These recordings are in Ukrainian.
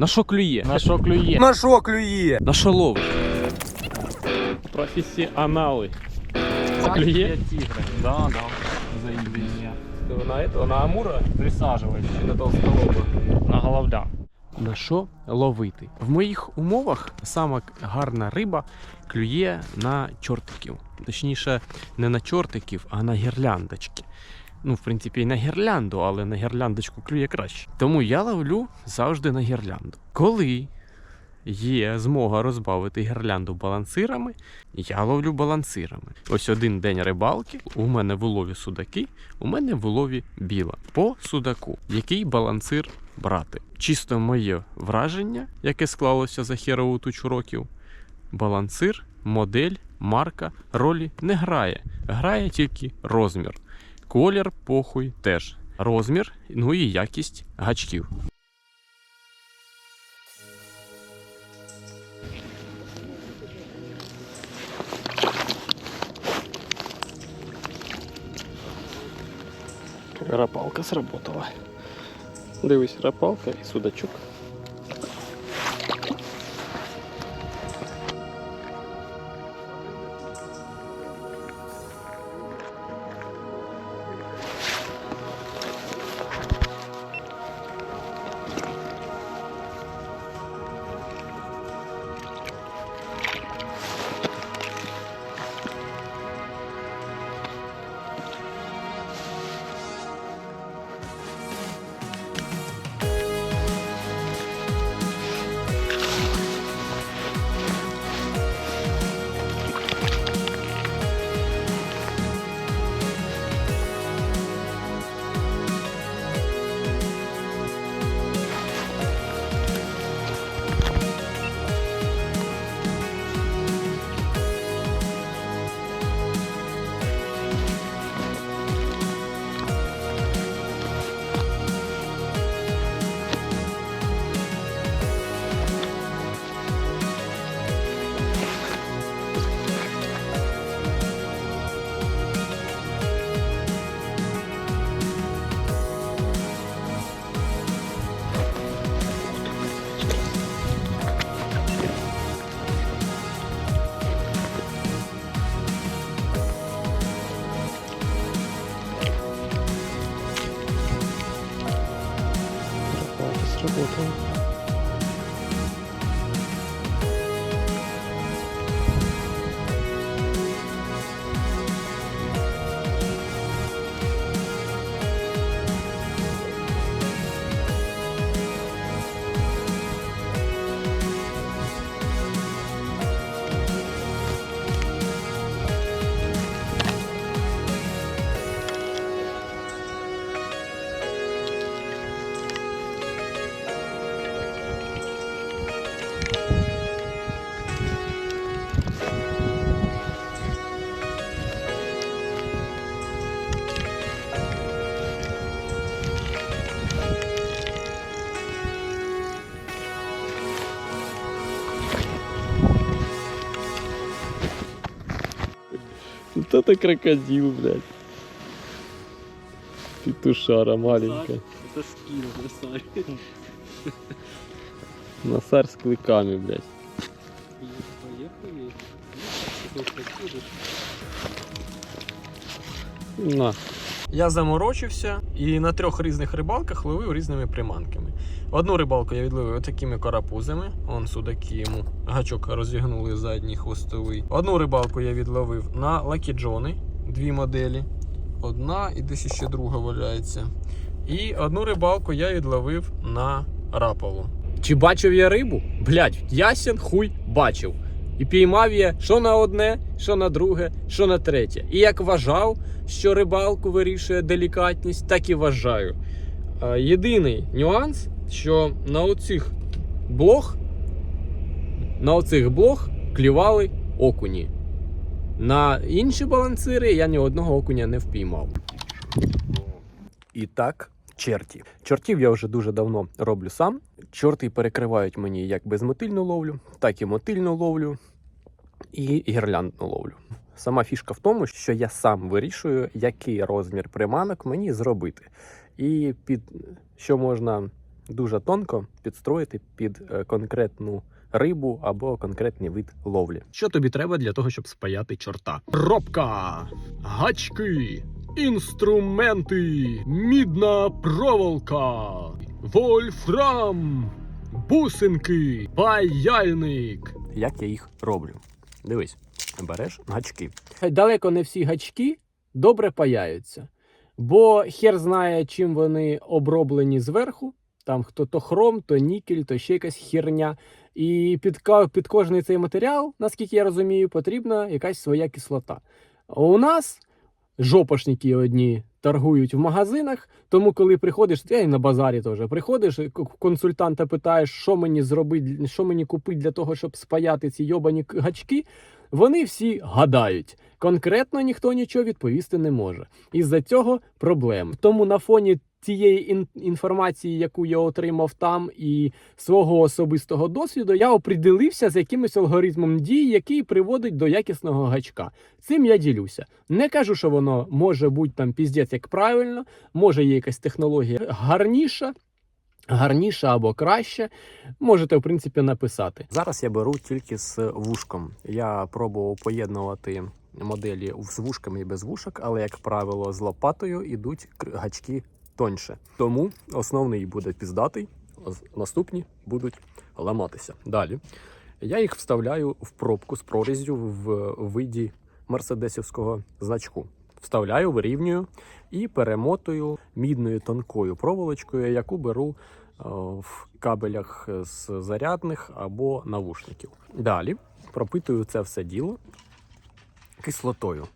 На що клює? На що клює? На що клює? На що ловиш? Професіонали. Клює? Да, да. Заебись. На это, на амура Присаживайся. чи на толстолоба? На головля. На що ловити? В моїх умовах сама гарна риба клює на чортиків. Точніше, не на чортиків, а на гірляндочки. Ну, в принципі, і на гірлянду, але на гірляндочку клює краще. Тому я ловлю завжди на гірлянду. Коли є змога розбавити гірлянду балансирами, я ловлю балансирами. Ось один день рибалки, у мене в улові судаки, у мене в улові біла. По судаку, який балансир брати. Чисто моє враження, яке склалося за херову тучу років. Балансир, модель, марка ролі не грає. Грає тільки розмір. Колір, похуй теж. Розмір, ну і якість гачків. Рапалка сработала. Дивись, рапалка і судачок. Это крокодил, блядь. Петушара маленькая. Это скин, красавец. Носарь с клыками, блядь. Поехали. На. Я заморочився і на трьох різних рибалках ловив різними приманками. Одну рибалку я відловив такими карапузами. Он судаки йому гачок розігнули задній хвостовий. Одну рибалку я відловив на лакіджони, дві моделі. Одна і десь ще друга валяється. І одну рибалку я відловив на рапалу. Чи бачив я рибу? Блять, ясен хуй бачив. І піймав я що на одне, що на друге, що на третє. І як вважав, що рибалку вирішує делікатність, так і вважаю. Е, Єдиний нюанс, що на оцих блох, на оцих блох клювали окуні. На інші балансири я ні одного окуня не впіймав. І так, черті. Чортів я вже дуже давно роблю сам. Чорти перекривають мені як безмотильну ловлю, так і мотильну ловлю і гірляндну ловлю. Сама фішка в тому, що я сам вирішую, який розмір приманок мені зробити, і під що можна дуже тонко підстроїти під е, конкретну рибу або конкретний вид ловлі. Що тобі треба для того, щоб спаяти чорта? Пробка, гачки, інструменти, мідна проволока, вольфрам, бусинки, паяльник. Як я їх роблю? Дивись, береш гачки. Далеко не всі гачки добре паяються. Бо хер знає, чим вони оброблені зверху. Там хто то хром, то нікель, то ще якась херня. І під, під кожний цей матеріал, наскільки я розумію, потрібна якась своя кислота. А у нас жопошники одні торгують в магазинах, тому коли приходиш, я і на базарі теж приходиш, консультанта питаєш, що мені зробити, що мені купити для того, щоб спаяти ці йобані гачки. Вони всі гадають. Конкретно ніхто нічого відповісти не може. Із-за цього проблем. Тому на фоні цієї ін- інформації, яку я отримав там, і свого особистого досвіду, я оприділився з якимось алгоритмом дій, який приводить до якісного гачка. Цим я ділюся. Не кажу, що воно може бути там піздець як правильно, може є якась технологія гарніша. Гарніша або краще, можете в принципі написати. Зараз я беру тільки з вушком. Я пробував поєднувати моделі з вушками і без вушок, але, як правило, з лопатою йдуть гачки тоньше. Тому основний буде піздатий, наступні будуть ламатися. Далі я їх вставляю в пробку з проріззю в виді мерседесівського значку. Вставляю, вирівнюю і перемотую мідною тонкою проволочкою, яку беру в кабелях з зарядних або навушників. Далі пропитую це все діло кислотою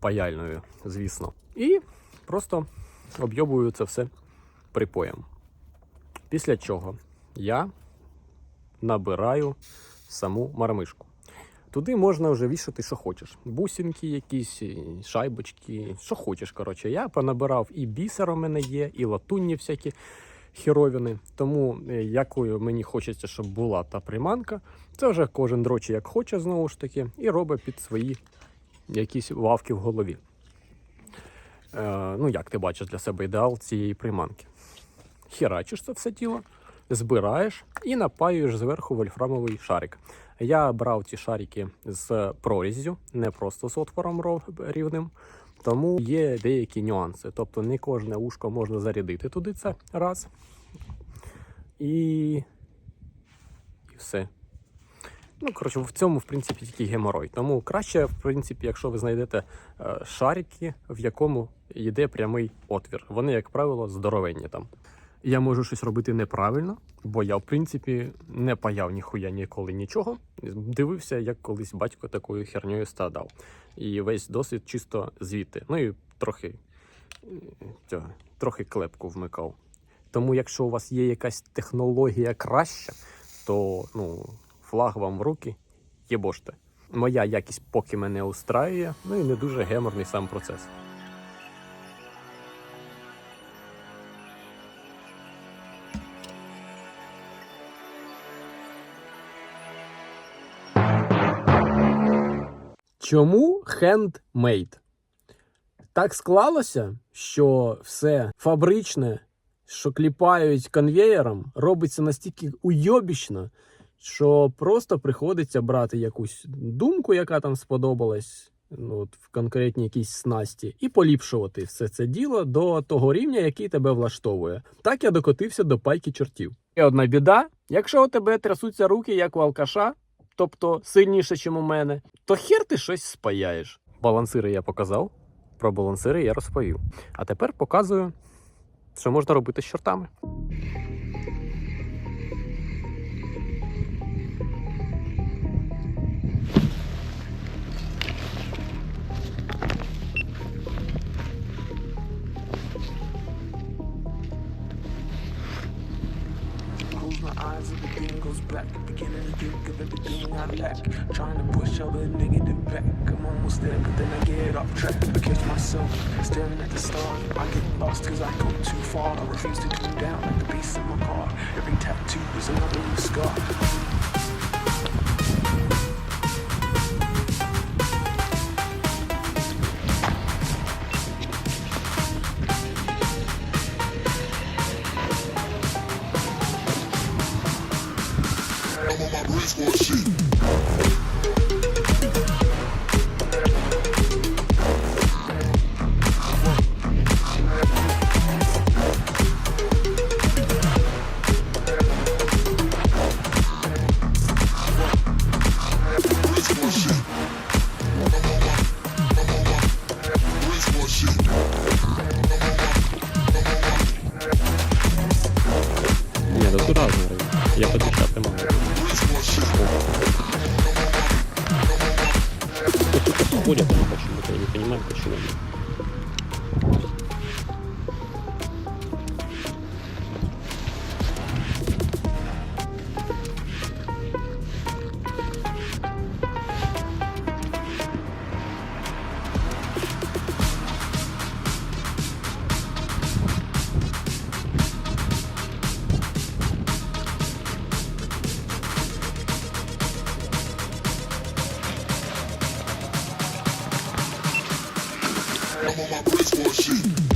паяльною, звісно. І просто об'єбую це все припоєм. Після чого я набираю саму мармишку. Туди можна вже вішати, що хочеш. Бусинки якісь, шайбочки, що хочеш. Коротше, я понабирав і бісер у мене є, і латунні всякі херовини. Тому е, якою мені хочеться, щоб була та приманка, це вже кожен дрочі як хоче, знову ж таки, і робить під свої якісь вавки в голові. Е, ну, як ти бачиш для себе ідеал цієї приманки? Херачиш це все тіло, збираєш і напаюєш зверху вольфрамовий шарик. Я брав ці шарики з проріззю, не просто з отвором рівним. Тому є деякі нюанси. Тобто не кожне ушко можна зарядити туди це раз. І, і все. Ну, коротше, в цьому, в принципі, тільки геморой. Тому краще, в принципі, якщо ви знайдете е, шарики, в якому йде прямий отвір. Вони, як правило, здоровенні там. Я можу щось робити неправильно, бо я, в принципі, не паяв ніхуя ніколи нічого. Дивився, як колись батько такою херньою страдав. І весь досвід чисто звідти. Ну і трохи, е, цього, трохи клепку вмикав. Тому, якщо у вас є якась технологія краща, то ну, флаг вам в руки, єбоште. Моя якість поки мене устраює, ну і не дуже геморний сам процес. Чому хендмейд? Так склалося, що все фабричне, що кліпають конвеєром, робиться настільки уйобічно, що просто приходиться брати якусь думку, яка там сподобалась ну, от, в конкретній якійсь снасті, і поліпшувати все це діло до того рівня, який тебе влаштовує. Так я докотився до пайки чортів. І одна біда, якщо у тебе трясуться руки, як у алкаша, тобто сильніше, ніж у мене, то хер ти щось спаяєш. Балансири я показав, про балансири я розповів. А тепер показую, що можна робити з чортами. Goes black. Beginning think of everything I lack. Trying to push all the negative back. I'm almost there, but then I get off track. I catch myself staring at the stars. I get lost cause I go too far. I refuse to come down like the beast in my car. Every tattoo is another new scar. уходят, почему-то, я не понимаю, почему. my place for shit.